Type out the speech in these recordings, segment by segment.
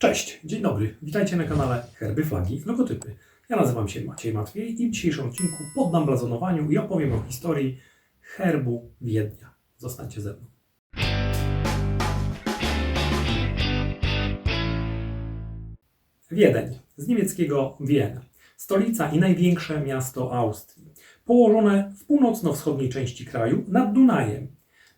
Cześć, dzień dobry, witajcie na kanale Herby, Flagi, Logotypy. Ja nazywam się Maciej Matwiej i w dzisiejszym odcinku poddam blazonowaniu i opowiem o historii herbu Wiednia. Zostańcie ze mną. Wiedeń, z niemieckiego Wien, stolica i największe miasto Austrii. Położone w północno-wschodniej części kraju nad Dunajem.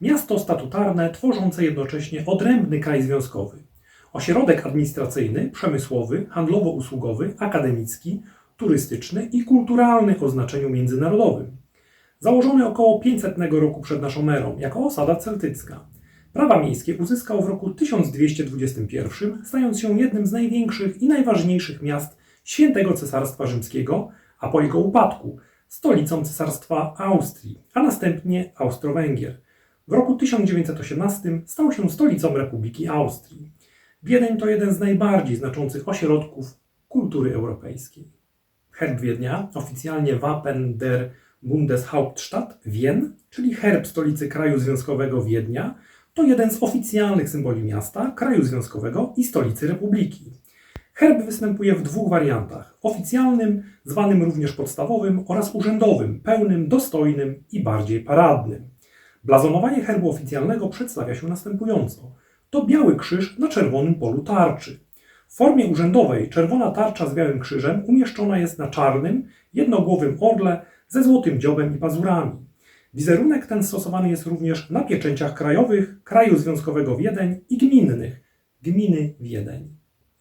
Miasto statutarne tworzące jednocześnie odrębny kraj związkowy. Ośrodek administracyjny, przemysłowy, handlowo-usługowy, akademicki, turystyczny i kulturalny o znaczeniu międzynarodowym. Założony około 500 roku przed naszą erą jako osada celtycka. Prawa miejskie uzyskał w roku 1221, stając się jednym z największych i najważniejszych miast Świętego Cesarstwa Rzymskiego, a po jego upadku stolicą Cesarstwa Austrii, a następnie Austro-Węgier. W roku 1918 stał się stolicą Republiki Austrii. Wiedeń to jeden z najbardziej znaczących ośrodków kultury europejskiej. Herb Wiednia, oficjalnie Wappen der Bundeshauptstadt Wien, czyli herb stolicy kraju związkowego Wiednia, to jeden z oficjalnych symboli miasta, kraju związkowego i stolicy republiki. Herb występuje w dwóch wariantach: oficjalnym, zwanym również podstawowym, oraz urzędowym, pełnym, dostojnym i bardziej paradnym. Blazonowanie herbu oficjalnego przedstawia się następująco: to biały krzyż na czerwonym polu tarczy. W formie urzędowej czerwona tarcza z białym krzyżem umieszczona jest na czarnym, jednogłowym orle ze złotym dziobem i pazurami. Wizerunek ten stosowany jest również na pieczęciach krajowych, kraju związkowego Wiedeń i gminnych, gminy Wiedeń.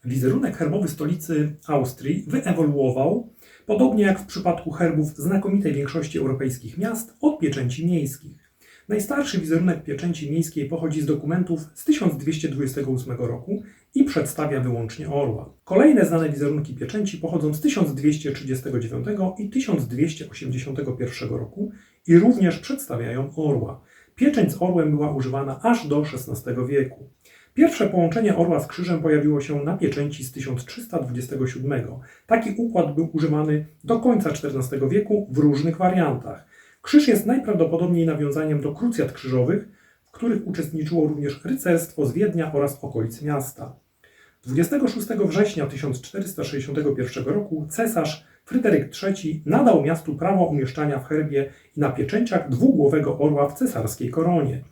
Wizerunek herbowy stolicy Austrii wyewoluował, podobnie jak w przypadku herbów znakomitej większości europejskich miast, od pieczęci miejskich. Najstarszy wizerunek pieczęci miejskiej pochodzi z dokumentów z 1228 roku i przedstawia wyłącznie orła. Kolejne znane wizerunki pieczęci pochodzą z 1239 i 1281 roku i również przedstawiają orła. Pieczęć z orłem była używana aż do XVI wieku. Pierwsze połączenie orła z krzyżem pojawiło się na pieczęci z 1327. Taki układ był używany do końca XIV wieku w różnych wariantach. Krzyż jest najprawdopodobniej nawiązaniem do krucjat krzyżowych, w których uczestniczyło również rycerstwo z Wiednia oraz okolic miasta. 26 września 1461 roku cesarz Fryderyk III nadał miastu prawo umieszczania w herbie i na pieczęciach dwugłowego orła w cesarskiej koronie.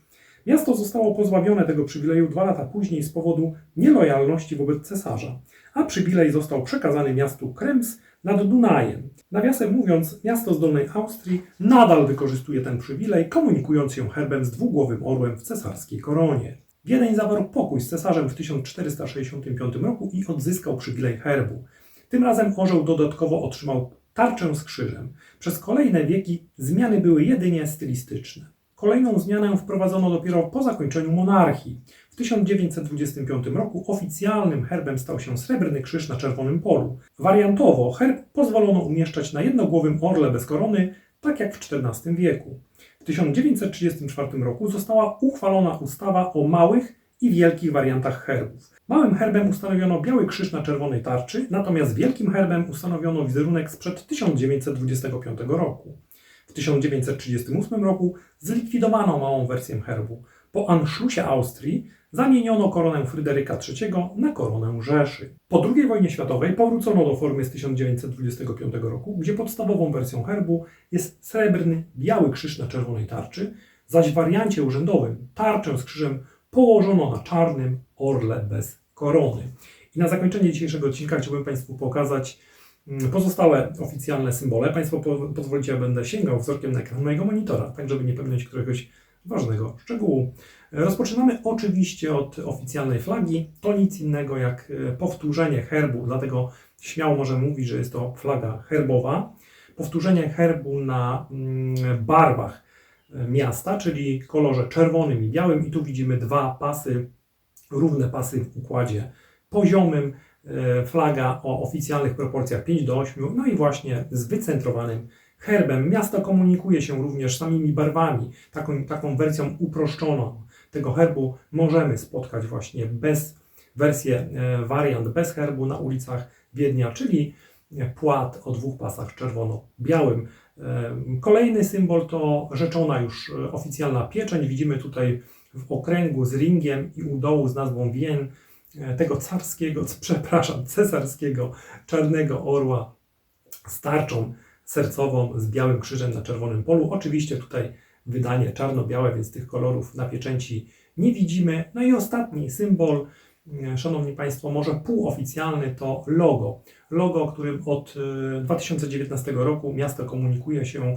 Miasto zostało pozbawione tego przywileju dwa lata później z powodu nielojalności wobec cesarza, a przywilej został przekazany miastu Krems nad Dunajem. Nawiasem mówiąc, miasto z Dolnej Austrii nadal wykorzystuje ten przywilej, komunikując się herbem z dwugłowym orłem w cesarskiej koronie. Wiedeń zawarł pokój z cesarzem w 1465 roku i odzyskał przywilej herbu. Tym razem orzeł dodatkowo otrzymał tarczę z krzyżem. Przez kolejne wieki zmiany były jedynie stylistyczne. Kolejną zmianę wprowadzono dopiero po zakończeniu monarchii. W 1925 roku oficjalnym herbem stał się srebrny krzyż na czerwonym polu. Wariantowo herb pozwolono umieszczać na jednogłowym orle bez korony, tak jak w XIV wieku. W 1934 roku została uchwalona ustawa o małych i wielkich wariantach herbów. Małym herbem ustanowiono biały krzyż na czerwonej tarczy, natomiast wielkim herbem ustanowiono wizerunek sprzed 1925 roku. W 1938 roku zlikwidowano małą wersję herbu. Po Anschlussie Austrii zamieniono koronę Fryderyka III na koronę Rzeszy. Po II wojnie światowej powrócono do formy z 1925 roku, gdzie podstawową wersją herbu jest srebrny, biały krzyż na czerwonej tarczy, zaś w wariancie urzędowym tarczę z krzyżem położono na czarnym orle bez korony. I na zakończenie dzisiejszego odcinka chciałbym Państwu pokazać pozostałe oficjalne symbole. Państwo po, pozwolicie, ja będę sięgał wzrokiem na ekran mojego monitora, tak żeby nie pominąć któregoś ważnego szczegółu. Rozpoczynamy oczywiście od oficjalnej flagi. To nic innego jak e, powtórzenie herbu, dlatego śmiało możemy mówić, że jest to flaga herbowa. Powtórzenie herbu na mm, barwach e, miasta, czyli kolorze czerwonym i białym. I tu widzimy dwa pasy, równe pasy w układzie poziomym. E, Flaga o oficjalnych proporcjach 5 do 8, no i właśnie z wycentrowanym herbem. Miasto komunikuje się również samymi barwami, taką, taką wersją uproszczoną tego herbu możemy spotkać właśnie bez wersję, e, wariant bez herbu na ulicach Wiednia, czyli płat o dwóch pasach czerwono-białym. E, Kolejny symbol to rzeczona już oficjalna pieczęć. Widzimy tutaj w okręgu z ringiem i u dołu z nazwą Wien tego carskiego, przepraszam, cesarskiego czarnego orła z tarczą sercową, z białym krzyżem na czerwonym polu. Oczywiście tutaj wydanie czarno-białe, więc tych kolorów na pieczęci nie widzimy. No i ostatni symbol, e, Szanowni Państwo, może półoficjalny to logo. Logo, którym od e, 2019 roku miasto komunikuje się,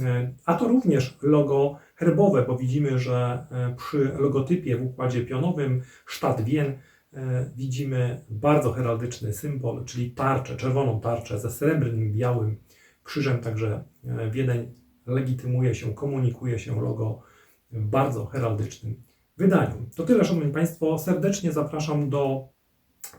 e, a to również logo herbowe, bo widzimy, że e, przy logotypie w układzie pionowym Sztat Wien e, widzimy bardzo heraldyczny symbol, czyli tarczę, czerwoną tarczę ze srebrnym białym krzyżem, także e, Wiedeń legitymuje się, komunikuje się logo w bardzo heraldycznym wydaniu. To tyle, Szanowni Państwo. Serdecznie zapraszam do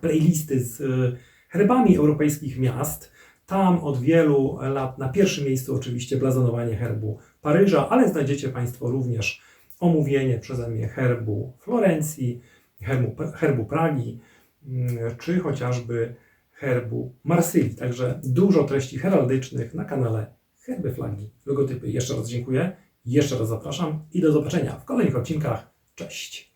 playlisty z e, herbami europejskich miast. Tam od wielu lat na pierwszym miejscu oczywiście blazonowanie herbu Paryża, ale znajdziecie Państwo również omówienie przeze mnie herbu Florencji, herbu, herbu Pragi, mm, czy chociażby herbu Marsylii. Także dużo treści heraldycznych na kanale Herby, Flagi, Logotypy. Jeszcze raz dziękuję, jeszcze raz zapraszam i do zobaczenia w kolejnych odcinkach. Cześć!